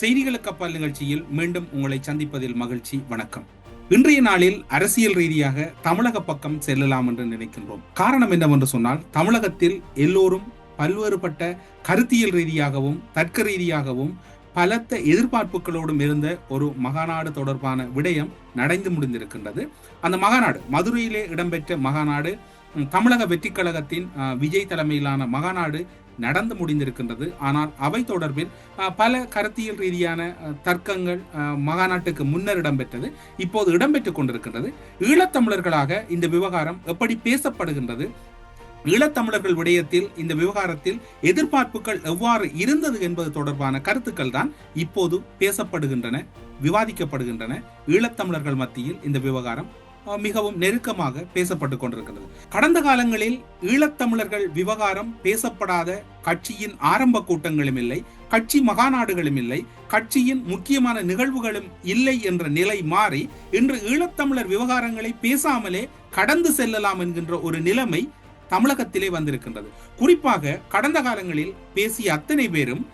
செய்திகளுக்கு அப்பால் நிகழ்ச்சியில் மீண்டும் உங்களை சந்திப்பதில் மகிழ்ச்சி வணக்கம். இன்றைய நாளில் அரசியல் ரீதியாக தமிழக பக்கம் செல்லலாம் என்று நினைக்கின்றோம். காரணம் என்னவென்று சொன்னால் தமிழகத்தில் எல்லோரும் பல்வேறுபட்ட கருத்தியல் ரீதியாகவும் தர்க்க ரீதியாகவும் பலத்த எதிர்பார்ப்புகளோடும் இருந்த ஒரு மகாநாடு தொடர்பான விடயம் நடந்து முடிந்திருக்கின்றது. அந்த மகாநாடு மதுரையிலே இடம்பெற்ற மகாநாடு தமிழக வெற்றி கழகத்தின் விஜய் தலைமையிலான மகாநாடு நடந்து முடிந்திருக்கின்றது. ஆனால் அவை தொடர்பில் பல கருத்தியல் ரீதியான தர்க்கங்கள் அ, மகாநாட்டுக்கு முன்னர் இடம்பெற்றது இப்போது இடம்பெற்றுக் கொண்டிருக்கின்றது. ஈழத்தமிழர்களாக இந்த விவகாரம் எப்படி பேசப்படுகின்றது? ஈழத்தமிழர்கள் விடயத்தில் இந்த விவகாரத்தில் எதிர்பார்ப்புகள் எவ்வாறு இருந்தது என்பது தொடர்பான கருத்துக்கள் தான் இப்போது பேசப்படுகின்றன விவாதிக்கப்படுகின்றன. ஈழத்தமிழர்கள் மத்தியில் இந்த விவகாரம் மிகவும் நெருக்கமாக பேசப்பட்டு கொண்டிருக்கிறது. கடந்த காலங்களில் ஈழத்தமிழர்கள் விவகாரம் பேசப்படாத கட்சியின் ஆரம்ப கூட்டங்களும் இல்லை கட்சி மகாநாடுகளும் இல்லை கட்சியின் முக்கியமான நிகழ்வுகளும் இல்லை என்ற நிலை மாறி இன்று ஈழத்தமிழர் விவகாரங்களை பேசாமலே கடந்து செல்லலாம் என்கின்ற ஒரு நிலைமை தமிழகத்திலே வந்திருக்கின்றது. குறிப்பாக கடந்த காலங்களில் பேசிய அத்தனை பேரும்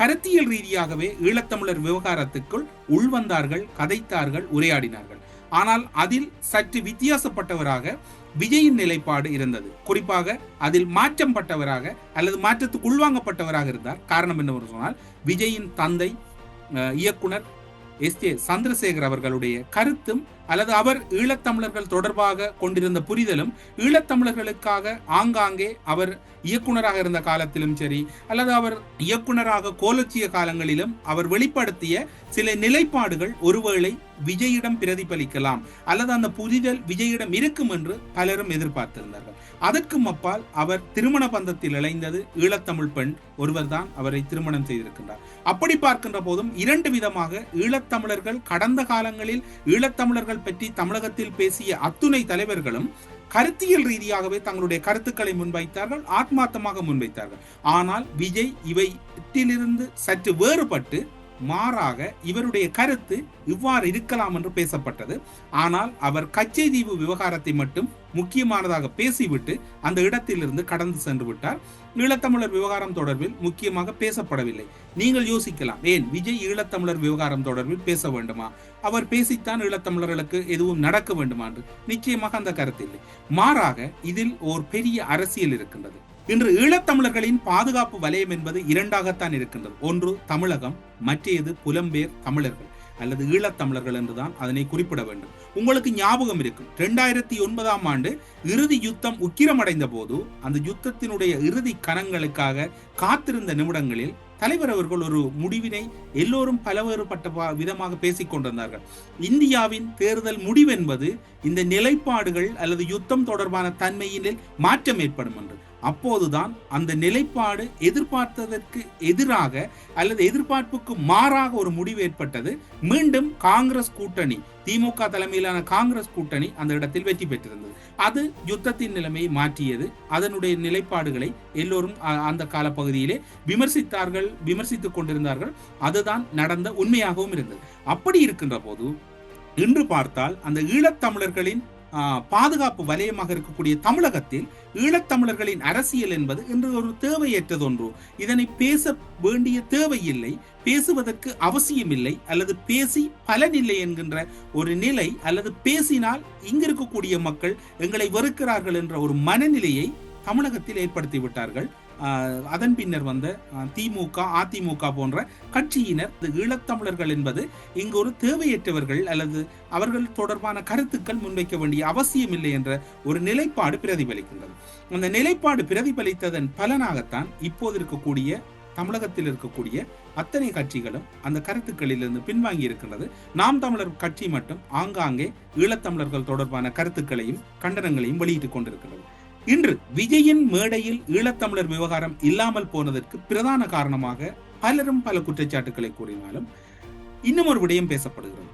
கருத்தியல் ரீதியாகவே ஈழத்தமிழர் விவகாரத்துக்குள் உள்வந்தார்கள் கதைத்தார்கள் உரையாடினார்கள். ஆனால் அதில் சற்று வித்தியாசப்பட்டவராக விஜயின் நிலைப்பாடு இருந்தது. குறிப்பாக அதில் மாற்றம் பட்டவராக அல்லது மாற்றத்துக்கு உள்வாங்கப்பட்டவராக இருந்தார். காரணம் என்னவென்று சொன்னால் விஜயின் தந்தை அஹ், இயக்குனர் எஸ். ஏ சந்திரசேகர் அவர்களுடைய கருத்தும் அல்லது அவர் ஈழத்தமிழர்கள் தொடர்பாக கொண்டிருந்த புரிதலும் ஈழத்தமிழர்களுக்காக ஆங்காங்கே அவர் இயக்குனராக இருந்த காலத்திலும் சரி அல்லது அவர் இயக்குனராக கோலச்சிய காலங்களிலும் அவர் வெளிப்படுத்திய சில நிலைப்பாடுகள் ஒருவேளை விஜயிடம் பிரதிபலிக்கலாம் அல்லது அந்த புரிதல் விஜயிடம் இருக்கும் என்று பலரும் எதிர்பார்த்திருந்தார்கள். அதற்கும் அப்பால் அவர் திருமண பந்தத்தில் இணைந்தது ஈழத்தமிழ் பெண் ஒருவர்தான் அவரை திருமணம் செய்திருக்கின்றார். அப்படி பார்க்கின்ற போதும் இரண்டு விதமாக ஈழத்தமிழர்கள் கடந்த காலங்களில் ஈழத்தமிழர்கள் பற்றி தமிழகத்தில் பேசிய அத்துணை தலைவர்களும் கருத்தியல் ரீதியாகவே தங்களுடைய கருத்துக்களை முன்வைத்தார்கள் ஆத்மார்த்தமாக முன்வைத்தார்கள். ஆனால் விஜய் இவைத்திலிருந்து சற்று வேறுபட்டு மாறாக இவருடைய கருத்து இவ்வாறு இருக்கலாம் என்று பேசப்பட்டது. ஆனால் அவர் கச்சை தீவு விவகாரத்தை மட்டும் முக்கியமானதாக பேசிவிட்டு அந்த இடத்திலிருந்து கடந்து சென்று விட்டார். ஈழத்தமிழர் விவகாரம் தொடர்பில் முக்கியமாக பேசப்படவில்லை. நீங்கள் யோசிக்கலாம் ஏன் விஜய் ஈழத்தமிழர் விவகாரம் தொடர்பில் பேச வேண்டுமா? அவர் பேசித்தான் ஈழத்தமிழர்களுக்கு எதுவும் நடக்க வேண்டுமா என்று. நிச்சயமாக அந்த கருத்து இல்லை. மாறாக இதில் ஓர் பெரிய அரசியல் இருக்கின்றது. இன்று ஈழத்தமிழர்களின் பாதுகாப்பு வலயம் என்பது இரண்டாகத்தான் இருக்கின்றது. ஒன்று தமிழகம் மற்றையது புலம்பெயர் தமிழர்கள் அல்லது ஈழத்தமிழர்கள் என்றுதான் அதனை குறிப்பிட வேண்டும். உங்களுக்கு ஞாபகம் இருக்கும் இரண்டாயிரத்தி ஒன்பதாம் ஆண்டு இறுதி யுத்தம் உக்கிரமடைந்த போது அந்த யுத்தத்தினுடைய இறுதி கணங்களுக்காக காத்திருந்த நிமிடங்களில் தலைவர் அவர்கள் ஒரு முடிவினை எல்லோரும் பலவேறுபட்ட விதமாக பேசிக் கொண்டிருந்தார்கள். இந்தியாவின் தேர்தல் முடிவென்பது இந்த நிலைப்பாடுகள் அல்லது யுத்தம் தொடர்பான தன்மையினில் மாற்றம் ஏற்படும் என்று. அப்போதுதான் அந்த நிலைப்பாடு எதிர்பார்த்ததற்கு எதிராக அல்லது எதிர்பார்ப்புக்கு மாறாக ஒரு முடிவு ஏற்பட்டது. மீண்டும் காங்கிரஸ் கூட்டணி திமுக தலைமையிலான காங்கிரஸ் கூட்டணி அந்த இடத்தில் வெற்றி பெற்றிருந்தது. அது யுத்தத்தின் நிலைமையை மாற்றியது. அதனுடைய நிலைப்பாடுகளை எல்லோரும் அந்த காலப்பகுதியிலே விமர்சித்தார்கள் விமர்சித்துக் கொண்டிருந்தார்கள். அதுதான் நடந்த உண்மையாகவும் இருந்தது. அப்படி இருக்கின்ற போது இன்று பார்த்தால் அந்த ஈழத்தமிழர்களின் பாதுகாப்பு வலயமாக இருக்கக்கூடிய தமிழகத்தில் ஈழத்தமிழர்களின் அரசியல் என்பது இன்று ஒரு தேவையற்றது ஒன்று. இதனை பேச வேண்டிய தேவையில்லை பேசுவதற்கு அவசியமில்லை அல்லது பேசி பலனில்லை என்கின்ற ஒரு நிலை அல்லது பேசினால் இங்கிருக்கக்கூடிய மக்கள் எங்களை வெறுக்கிறார்கள் என்ற ஒரு மனநிலையை தமிழகத்தில் ஏற்படுத்தி விட்டார்கள் அதன் பின்னர் வந்த திமுக அதிமுக போன்ற கட்சியினர் ஈழத்தமிழர்கள் என்பது இங்கு ஒரு தேவையற்றவர்கள் அல்லது அவர்கள் தொடர்பான கருத்துக்கள் முன்வைக்க வேண்டிய அவசியமில்லை என்ற ஒரு நிலைப்பாடு பிரதிபலிக்கின்றது. அந்த நிலைப்பாடு பிரதிபலித்ததன் பலனாகத்தான் இப்போது இருக்கக்கூடிய தமிழகத்தில் இருக்கக்கூடிய அத்தனை கட்சிகளும் அந்த கருத்துக்களிலிருந்து பின்வாங்கி இருக்கின்றது. நாம் தமிழர் கட்சி மட்டும் ஆங்காங்கே ஈழத்தமிழர்கள் தொடர்பான கருத்துக்களையும் கண்டனங்களையும் வெளியிட்டுக் கொண்டிருக்கிறது இன்று விஜயின் மேடையில் ஈழத்தமிழர் விவகாரம் இல்லாமல் போனதற்கு பிரதான காரணமாக பலரும் பல குற்றச்சாட்டுக்களை கூறினாலும் இன்னும் ஒரு விடயம் பேசப்படுகிறது.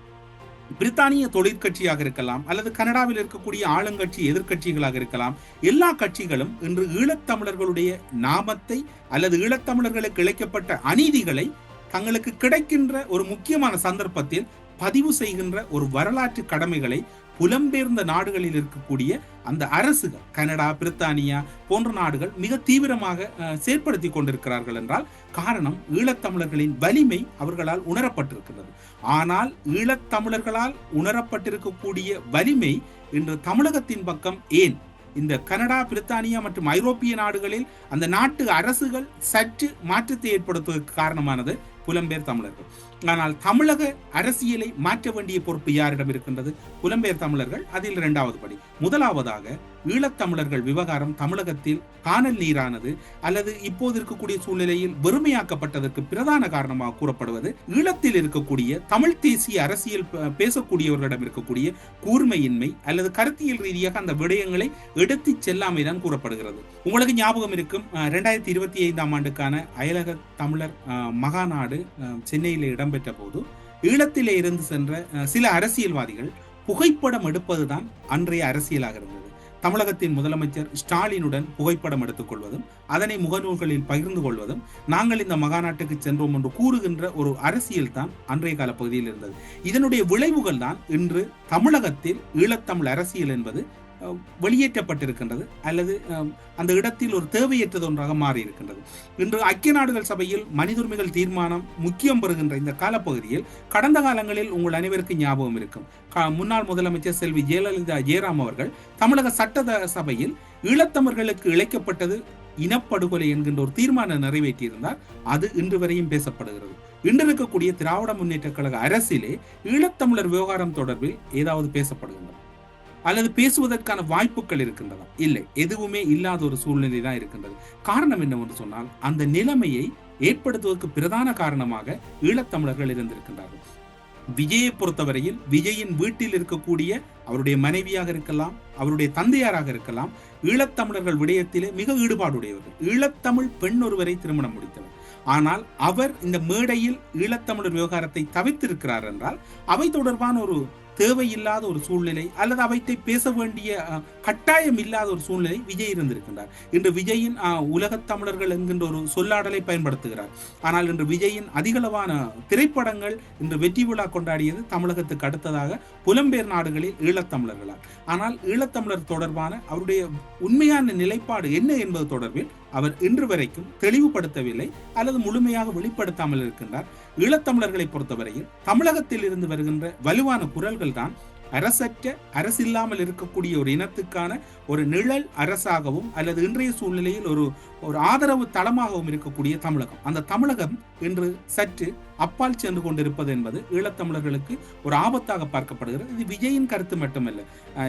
பிரித்தானிய தொழிற்கட்சியாக இருக்கலாம் அல்லது கனடாவில் இருக்கக்கூடிய ஆளுங்கட்சி எதிர்க்கட்சிகளாக இருக்கலாம் எல்லா கட்சிகளும் இன்று ஈழத்தமிழர்களுடைய நாமத்தை அல்லது ஈழத்தமிழர்களுக்கு இழைக்கப்பட்ட அநீதிகளை தங்களுக்கு கிடைக்கின்ற ஒரு முக்கியமான சந்தர்ப்பத்தில் பதிவு செய்கின்ற ஒரு வரலாற்று கடமைகளை புலம்பெயர்ந்த நாடுகளில் இருக்கக்கூடிய அந்த அரசுகள் கனடா பிரித்தானியா போன்ற நாடுகள் மிக தீவிரமாக செயற்படுத்தி கொண்டிருக்கிறார்கள் என்றால் காரணம் ஈழத்தமிழர்களின் வலிமை அவர்களால் உணரப்பட்டிருக்கிறது. ஆனால் ஈழத்தமிழர்களால் உணரப்பட்டிருக்கக்கூடிய வலிமை இன்று தமிழகத்தின் பக்கம் ஏன்? இந்த கனடா பிரித்தானியா மற்றும் ஐரோப்பிய நாடுகளில் அந்த நாட்டு அரசுகள் சற்று மாற்றத்தை ஏற்படுத்துவதற்கு காரணமானது புலம்பெயர் தமிழர்கள். ஆனால் தமிழக அரசியலை மாற்ற வேண்டிய பொறுப்பு யாரிடம் இருக்கின்றது? புலம்பெயர் தமிழர்கள். அதில் இரண்டாவது படி. முதலாவதாக ஈழத்தமிழர்கள் விவகாரம் தமிழகத்தில் காணல் நீரானது அல்லது இப்போது இருக்கக்கூடிய சூழ்நிலையில் வெறுமையாக்கப்பட்டதற்கு பிரதான காரணமாக கூறப்படுவது ஈழத்தில் இருக்கக்கூடிய தமிழ் தேசிய அரசியல் பேசக்கூடியவர்களிடம் இருக்கக்கூடிய கூர்மையின்மை அல்லது கருத்தியல் ரீதியாக அந்த விடயங்களை எடுத்துச் செல்லாமை தான் கூறப்படுகிறது. உங்களுக்கு ஞாபகம் இருக்கும் ரெண்டாயிரத்தி இருபத்தி ஐந்தாம் ஆண்டுக்கான அயலக தமிழர் மகாநாடு சென்னையில் இடம்பெற்ற போது ஈழத்திலே இருந்து சென்ற சில அரசியல்வாதிகள் புகைப்படம் எடுப்பதுதான் அன்றைய அரசியலாக இருந்தது. தமிழகத்தின் முதலமைச்சர் ஸ்டாலினுடன் புகைப்படம் எடுத்துக் கொள்வதும் அதனை முகநூல்களில் பகிர்ந்து கொள்வதும் நாங்கள் இந்த மகாநாட்டுக்கு சென்றோம் என்று கூறுகின்ற ஒரு அரசியல் தான் அன்றைய கால பகுதியில் இருந்தது. இதனுடைய விளைவுகள் தான் இன்று தமிழகத்தில் ஈழத்தமிழ் அரசியல் என்பது வெளியேற்றப்பட்டிருக்கின்றது அல்லது அந்த இடத்தில் ஒரு தேவையற்றது ஒன்றாக மாறி இருக்கின்றது இன்று ஐக்கிய நாடுகள் சபையில் மனித உரிமைகள் தீர்மானம் முக்கியம் பெறுகின்ற இந்த காலப்பகுதியில் கடந்த காலங்களில் உங்கள் அனைவருக்கும் ஞாபகம் இருக்கும். க- முன்னாள் முதலமைச்சர் செல்வி ஜெயலலிதா ஜெயராம் அவர்கள் தமிழக சட்ட சபையில் ஈழத்தமிழர்களுக்கு இழைக்கப்பட்டது இனப்படுகொலை என்கின்ற ஒரு தீர்மானம் நிறைவேற்றியிருந்தார். அது இன்று வரையும் பேசப்படுகிறது. இன்று இருக்கக்கூடிய திராவிட முன்னேற்ற கழக அரசிலே ஈழத்தமிழர் விவகாரம் தொடர்பில் ஏதாவது பேசப்படுகிறது அல்லது பேசுவதற்கான வாய்ப்புகள் இருக்கின்றதா இல்லை எதுவுமே இல்லாத ஒரு சூழ்நிலை தான் இருக்கின்றது. காரணம் என்னவென்று சொன்னால் அந்த நிலைமையை ஏற்படுத்துவதற்கு பிரதான காரணமாக ஈழத்தமிழர்கள் இருந்திருக்கின்றார்கள். விஜயை பொறுத்தவரையில் விஜயின் வீட்டில் இருக்கக்கூடிய அவருடைய மனைவியாக இருக்கலாம் அவருடைய தந்தையாராக இருக்கலாம் ஈழத்தமிழர்கள் விடயத்திலே மிக ஈடுபாடுடையவர்கள். ஈழத்தமிழ் பெண் ஒருவரை திருமணம் முடித்தவர். ஆனால் அவர் இந்த மேடையில் ஈழத்தமிழர் விவகாரத்தை தவித்திருக்கிறார் என்றால் அவை தொடர்பான ஒரு தேவையில்லாத ஒரு சூழ்நிலை அல்லது அவற்றை பேச வேண்டிய கட்டாயம் இல்லாத ஒரு சூழ்நிலை விஜய் இருந்திருக்கின்றார். இன்று விஜயின் உலகத் தமிழர்கள் என்கின்ற ஒரு சொல்லாடலை பயன்படுத்துகிறார். ஆனால் இன்று விஜயின் அதிகளவான திரைப்படங்கள் இன்று வெற்றி விழா கொண்டாடியது தமிழகத்துக்கு அடுத்ததாக புலம்பெயர் நாடுகளில் ஈழத்தமிழர்களால் ஆனால் ஈழத்தமிழர் தொடர்பான அவருடைய உண்மையான நிலைப்பாடு என்ன என்பது தொடர்பில் அவர் இன்று வரைக்கும் தெளிவுபடுத்தவில்லை அல்லது முழுமையாக வெளிப்படுத்தாமல் இருக்கின்றார். ஈழத்தமிழர்களை பொறுத்தவரையில் தமிழகத்தில் இருந்து வருகின்ற வலுவான குரல்கள் தான் அரசற்ற அரசில்லாமல் இருக்கக்கூடிய ஒரு இனத்துக்கான ஒரு நிழல் அரசாகவும் அல்லது இன்றைய சூழ்நிலையில் ஒரு ஒரு ஆதரவு தளமாகவும் இருக்கக்கூடிய தமிழகம். அந்த தமிழகம் இன்று சற்று அப்பால் சென்று கொண்டிருப்பது என்பது ஈழத்தமிழர்களுக்கு ஒரு ஆபத்தாக பார்க்கப்படுகிறது. இது விஜயின் கருத்து மட்டுமல்ல.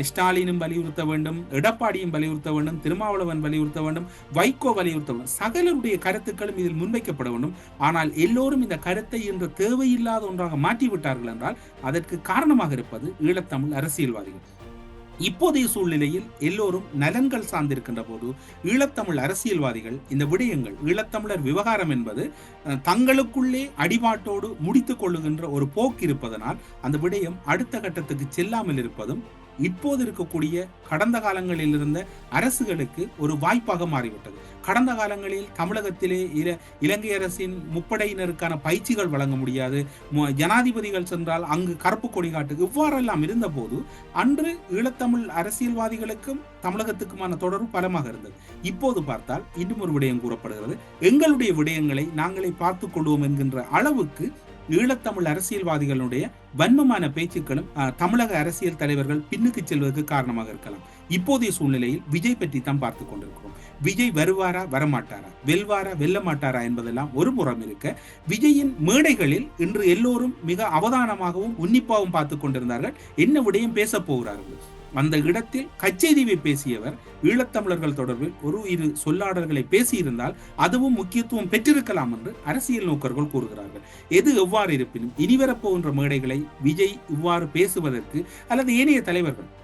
ஸ்டாலினும் வலியுறுத்த வேண்டும் எடப்பாடியும் வலியுறுத்த வேண்டும் திருமாவளவன் வலியுறுத்த வேண்டும் வைகோ வலியுறுத்த வேண்டும். சகலருடைய கருத்துக்களும் இதில் முன்வைக்கப்பட வேண்டும். ஆனால் எல்லோரும் இந்த கருத்தை இன்று தேவையில்லாத ஒன்றாக மாற்றிவிட்டார்கள் என்றால் அதற்கு காரணமாக இருப்பது ஈழத்தமிழ் அரசியல்வாதிகள். இப்போதைய சூழ்நிலையில் எல்லோரும் நலன்கள் சார்ந்திருக்கின்ற போது ஈழத்தமிழ் அரசியல்வாதிகள் இந்த விடயங்கள் ஈழத்தமிழர் விவகாரம் என்பது தங்களுக்குள்ளே அடிபாட்டோடு முடித்துக் கொள்ளுகின்ற ஒரு போக்கு இருப்பதனால் அந்த விடயம் அடுத்த கட்டத்துக்கு செல்லாமல் இருப்பதும் இப்போது இருக்கக்கூடிய கடந்த காலங்களில் இருந்த அரசுகளுக்கு ஒரு வாய்ப்பாக மாறிவிட்டது. கடந்த காலங்களில் தமிழகத்திலே இல இலங்கை அரசின் முப்படையினருக்கான பயிற்சிகள் வழங்க முடியாது. ஜனாதிபதிகள் சென்றால் அங்கு கருப்பு கொடி காட்டு இவ்வாறெல்லாம் இருந்தபோது அன்று ஈழத்தமிழ் அரசியல்வாதிகளுக்கும் தமிழகத்துக்குமான தொடர்பு பலமாக இருந்தது. இப்போது பார்த்தால் இன்னும் ஒரு விடயம் கூறப்படுகிறது. எங்களுடைய விடயங்களை நாங்களே பார்த்துக் கொள்வோம் என்கின்ற அளவுக்கு ஈழத்தமிழ் அரசியல்வாதிகளுடைய வன்மமான பேச்சுக்களும் அஹ், தமிழக அரசியல் தலைவர்கள் பின்னுக்கு செல்வதற்கு காரணமாக இருக்கலாம். இப்போதைய சூழ்நிலையில் விஜய் பற்றி தான் பார்த்து கொண்டிருக்கிறோம். விஜய் வருவாரா வரமாட்டாரா? வெல்வாரா வெல்ல மாட்டாரா என்பதெல்லாம் ஒரு புறம் இருக்க விஜயின் மேடைகளில் இன்று எல்லோரும் மிக அவதானமாகவும் உன்னிப்பாகவும் பார்த்து கொண்டிருந்தார்கள். என்ன விடயம் பேசப் போகிறார்கள்? அந்த இடத்தில் கச்சேரிவை பேசியவர் ஈழத்தமிழர்கள் தொடர்பில் ஒரு இரு சொல்லாடல்களை பேசியிருந்தால் அதுவும் முக்கியத்துவம் பெற்றிருக்கலாம் என்று அரசியல் நோக்கர்கள் கூறுகிறார்கள். எது எவ்வாறு இருப்பினும் இனிவரப்போகின்ற மேடைகளை விஜய் இவ்வாறு பேசுவதற்கு அல்லது ஏனைய தலைவர்கள்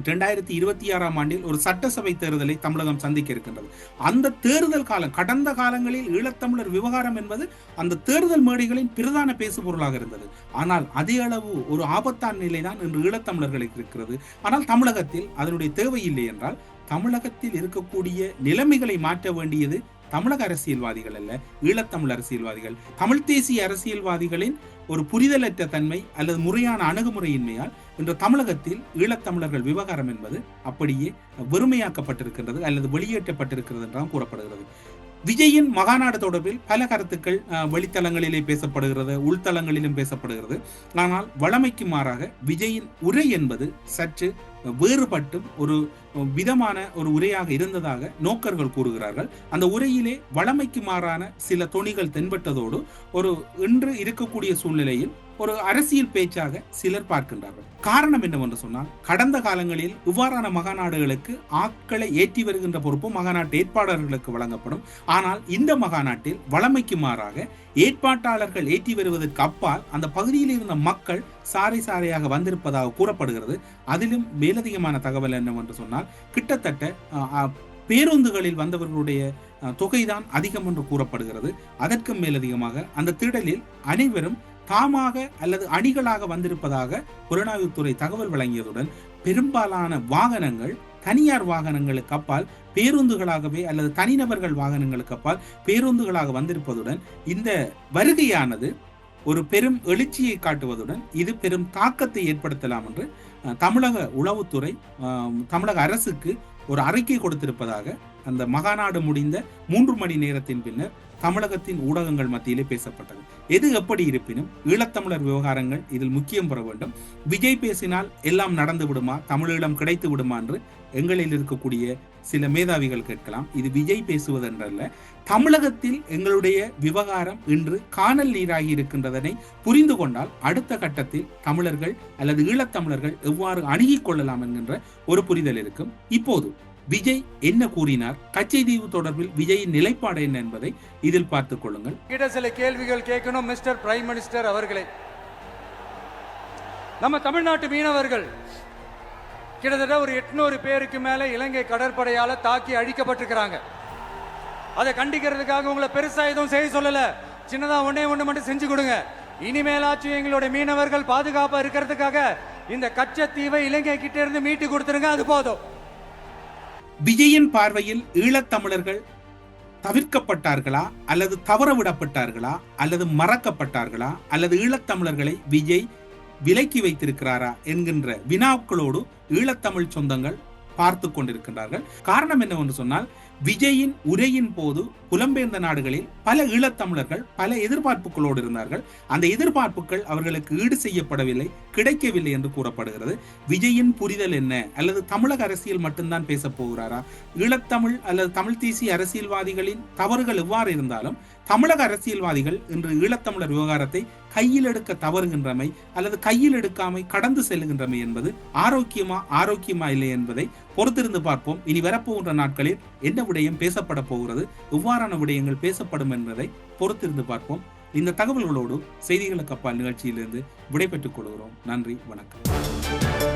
இரண்டாயிரத்தி இருபத்தி ஆறாம் ஆண்டில் ஒரு சட்டசபை தேர்தலை தமிழகம் சந்திக்க இருக்கின்றது. அந்த தேர்தல் காலம் கடந்த காலங்களில் ஈழத்தமிழர் விவகாரம் என்பது அந்த தேர்தல் மேடைகளின் பிரதான பேசுபொருளாக இருந்தது. ஆனால் அதே அளவு ஒரு ஆபத்தான நிலைதான் இன்று ஈழத்தமிழர்களுக்கு இருக்கிறது. ஆனால் தமிழகத்தில் அதனுடைய தேவை இல்லை என்றால் தமிழகத்தில் இருக்கக்கூடிய நிலைமைகளை மாற்ற வேண்டியது தமிழக அரசியல்வாதிகள் அல்ல ஈழத்தமிழ் அரசியல்வாதிகள். தமிழ் தேசிய அரசியல்வாதிகளின் ஒரு புரிதலற்ற தன்மை அல்லது முறையான அணுகுமுறையின்மையால் இன்று தமிழகத்தில் ஈழத்தமிழர்கள் விவகாரம் என்பது அப்படியே வெறுமையாக்கப்பட்டிருக்கின்றது அல்லது வெளியேற்றப்பட்டிருக்கிறது என்றும் கூறப்படுகிறது. விஜயின் மகாநாடு தொடர்பில் பல கருத்துக்கள் அஹ், வெளித்தளங்களிலே பேசப்படுகிறது உள்தளங்களிலும் பேசப்படுகிறது. ஆனால் வழமைக்கு மாறாக விஜயின் உரை என்பது சற்று வேறுபட்டும் ஒரு விதமான ஒரு உரையாக இருந்ததாக நோக்கர்கள் கூறுகிறார்கள். அந்த உரையிலே வளமைக்கு மாறான சில தொனிகள் தென்பட்டதோடு ஒரு இன்று இருக்கக்கூடிய சூழ்நிலையில் ஒரு அரசியல் பேச்சாக சிலர் பார்க்கின்றார்கள். காரணம் என்னவென்று சொன்னால் கடந்த காலங்களில் இவ்வாறான மகாநாடுகளுக்கு ஆட்களை ஏற்றி வருகின்ற பொறுப்பு மகாநாட்டு ஏற்பாளர்களுக்கு வழங்கப்படும். ஆனால் இந்த மகாநாட்டில் வளமைக்கு மாறாக ஏற்பாட்டாளர்கள் ஏற்றி வருவதற்கு அப்பால் அந்த பகுதியில் இருந்த மக்கள் சாறை சாரையாக வந்திருப்பதாக கூறப்படுகிறது. அதிலும் மேலதிகமான தகவல் என்னவென்று சொன்னால் கிட்டத்தட்ட பேருந்துகளில் வந்தவர்களுடைய தொகைதான் அதிகம் என்று கூறப்படுகிறது. அதற்கும் மேலதிகமாக அந்த திடலில் அனைவரும் தாமாக அல்லது அணிகளாக வந்திருப்பதாக புலனாய்வுத்துறை தகவல் வழங்கியதுடன் பெரும்பாலான வாகனங்கள் தனியார் வாகனங்களுக்கு அப்பால் பேருந்துகளாகவே அல்லது தனிநபர்கள் வாகனங்களுக்கு அப்பால் பேருந்துகளாக வந்திருப்பதுடன் இந்த வருகையானது ஒரு பெரும் எழுச்சியை காட்டுவதுடன் இது பெரும் தாக்கத்தை ஏற்படுத்தலாம் என்று தமிழக உளவுத்துறை தமிழக அரசுக்கு ஒரு அறிக்கை கொடுத்திருப்பதாக அந்த மகாநாடு முடிந்த மூன்று மணி நேரத்தின் பின்னர் தமிழகத்தின் ஊடகங்கள் மத்தியிலே பேசப்பட்டது. எது எப்படி இருப்பினும் ஈழத்தமிழர் விவகாரங்கள் இதில் முக்கியம் பெற வேண்டும். விஜய் பேசினால் எல்லாம் நடந்து விடுமா? தமிழீழம் கிடைத்து விடுமா? என்று எங்களில் இருக்கக்கூடிய சில மேதாவிகள் கேட்கலாம். இது விஜய் பேசுவதென்றல்ல தமிழகத்தில் எங்களுடைய விவகாரம் இன்று காணல் நீராகி இருக்கின்றதனை புரிந்து கொண்டால் அடுத்த கட்டத்தில் தமிழர்கள் அல்லது ஈழத்தமிழர்கள் எவ்வாறு அணுகிக் கொள்ளலாம் என்கின்ற ஒரு புரிதல் இருக்கும். இப்போது விஜய் என்ன கூறினார்? கச்சைதீவு தொடர்பில் விஜயின் நிலைப்பாடு என்ன என்பதை இதில் பார்த்துக் கொள்ளுங்கள். கிட்ட சில கேள்விகள் கேட்கணும் மிஸ்டர் பிரைம் மினிஸ்டர் அவர்களே. நம்ம தமிழ்நாட்டு மீனவர்கள் கிட்டத்தட்ட ஒரு எட்நூறு பேருக்கு மேல இலங்கை கடற்படையால தாக்கி அழிக்கப்பட்டிருக்கிறாங்க. அதை கண்டிக்கிறதுக்காக உங்களை பெருசா எதுவும் செய்ய சொல்லல. சின்னதா ஒன்னே ஒண்ணு மட்டும் செஞ்சு கொடுங்க. இனிமேலாச்சும் எங்களுடைய மீனவர்கள் பாதுகாப்பா இருக்கிறதுக்காக இந்த கச்சத்தீவை இலங்கை கிட்ட இருந்து மீட்டு கொடுத்துருங்க அது போதும். விஜயின் பார்வையில் ஈழத்தமிழர்கள் தவிர்க்கப்பட்டார்களா? அல்லது தவறவிடப்பட்டார்களா? அல்லது மறக்கப்பட்டார்களா? அல்லது ஈழத்தமிழர்களை விஜய் விலக்கி வைத்திருக்கிறாரா என்கின்ற வினாக்களோடு ஈழத்தமிழ் சொந்தங்கள் பார்த்து கொண்டிருக்கின்றார்கள். காரணம் என்னவென்று சொன்னால் விஜயின் உரையின் போது புலம்பெயர்ந்த நாடுகளில் பல ஈழத்தமிழர்கள் பல எதிர்பார்ப்புகளோடு இருந்தார்கள். அந்த எதிர்பார்ப்புகள் அவர்களுக்கு ஈடு செய்யப்படவில்லை கிடைக்கவில்லை என்று கூறப்படுகிறது. விஜயின் புரிதல் என்ன? அல்லது தமிழக அரசியல் மட்டும்தான் பேச போகிறாரா? ஈழத்தமிழ் அல்லது தமிழ் தேசிய அரசியல்வாதிகளின் தவறுகள் எவ்வாறு இருந்தாலும் தமிழக அரசியல்வாதிகள் இன்று ஈழத்தமிழர் விவகாரத்தை கையில் எடுக்க தவறுகின்றமை அல்லது கையில் எடுக்காமை கடந்து செல்லுகின்றமை என்பது ஆரோக்கியமா ஆரோக்கியமா இல்லை என்பதை பொறுத்திருந்து பார்ப்போம். இனி வரப்போகின்ற நாட்களில் என்ன விடயம் பேசப்பட போகிறது இவ்வாறான விடயங்கள் பேசப்படும் என்பதை பொறுத்திருந்து பார்ப்போம். இந்த தகவல்களோடு செய்திகளுக்கு அப்பால் நிகழ்ச்சியிலிருந்து விடைபெற்றுக் கொள்கிறோம். நன்றி வணக்கம்.